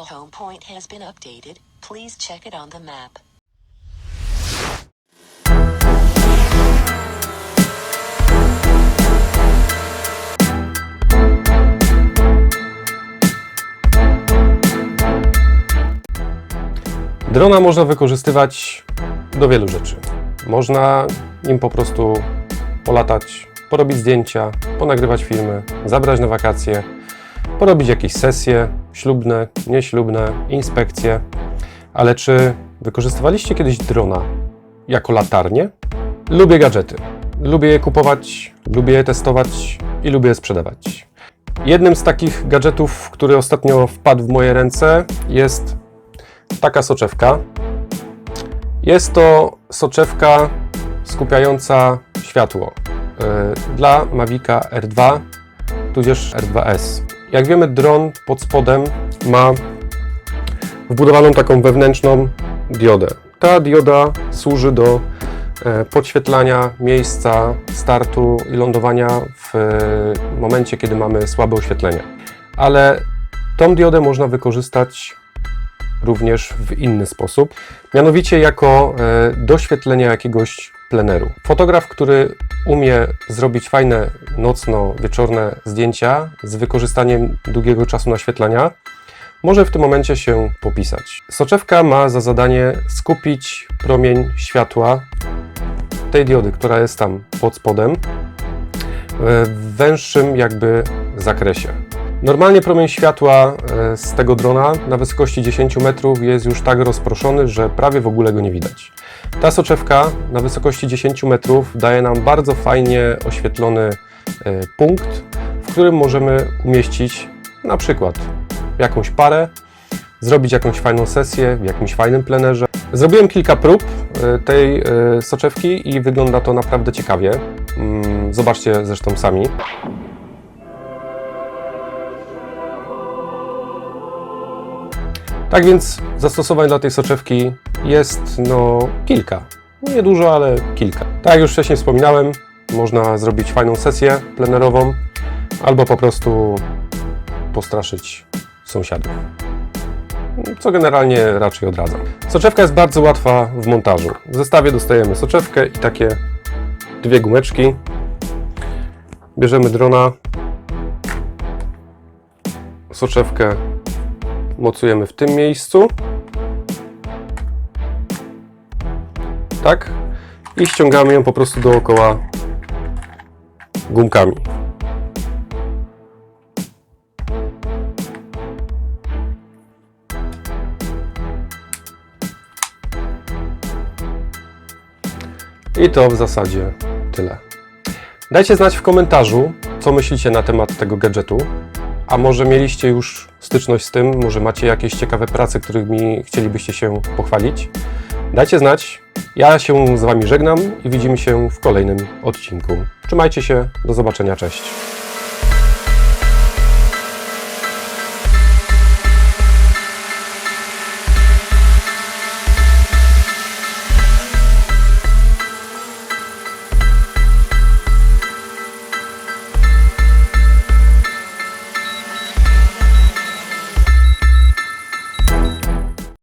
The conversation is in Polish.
The home point has been updated. Please check it on the map. Drona można wykorzystywać do wielu rzeczy. Można nim po prostu polatać, porobić zdjęcia, ponagrywać filmy, zabrać na wakacje, porobić jakieś sesje ślubne, nieślubne, inspekcje. Ale czy wykorzystywaliście kiedyś drona jako latarnię? Lubię gadżety. Lubię je kupować, lubię je testować i lubię je sprzedawać. Jednym z takich gadżetów, który ostatnio wpadł w moje ręce, jest taka soczewka. Jest to soczewka skupiająca światło y, dla Mavica R2 tudzież R2S. Jak wiemy, dron pod spodem ma wbudowaną taką wewnętrzną diodę. Ta dioda służy do e, podświetlania miejsca startu i lądowania w e, momencie, kiedy mamy słabe oświetlenie. Ale tą diodę można wykorzystać również w inny sposób, mianowicie jako e, doświetlenie jakiegoś pleneru. Fotograf, który umie zrobić fajne nocno-wieczorne zdjęcia z wykorzystaniem długiego czasu naświetlania, może w tym momencie się popisać. Soczewka ma za zadanie skupić promień światła tej diody, która jest tam pod spodem, w węższym jakby zakresie. Normalnie promień światła e, z tego drona na wysokości 10 metrów jest już tak rozproszony, że prawie w ogóle go nie widać. Ta soczewka na wysokości 10 metrów daje nam bardzo fajnie oświetlony e, punkt, w którym możemy umieścić na przykład jakąś parę, zrobić jakąś fajną sesję w jakimś fajnym plenerze. Zrobiłem kilka prób e, tej soczewki i wygląda to naprawdę ciekawie. Mm, Zobaczcie zresztą sami. Tak więc zastosowań dla tej soczewki jest no kilka. Nie dużo, ale kilka. Tak jak już wcześniej wspominałem, można zrobić fajną sesję plenerową albo po prostu postraszyć sąsiadów. Co generalnie raczej odradzam. Soczewka jest bardzo łatwa w montażu. W zestawie dostajemy soczewkę i takie dwie gumeczki. Bierzemy drona, soczewkę mocujemy w tym miejscu. Tak. I ściągamy ją po prostu dookoła gumkami. I to w zasadzie tyle. Dajcie znać w komentarzu, co myślicie na temat tego gadżetu. A może mieliście już styczność z tym, może macie jakieś ciekawe prace, którymi chcielibyście się pochwalić? Dajcie znać. Ja się z Wami żegnam i widzimy się w kolejnym odcinku. Trzymajcie się, do zobaczenia, cześć.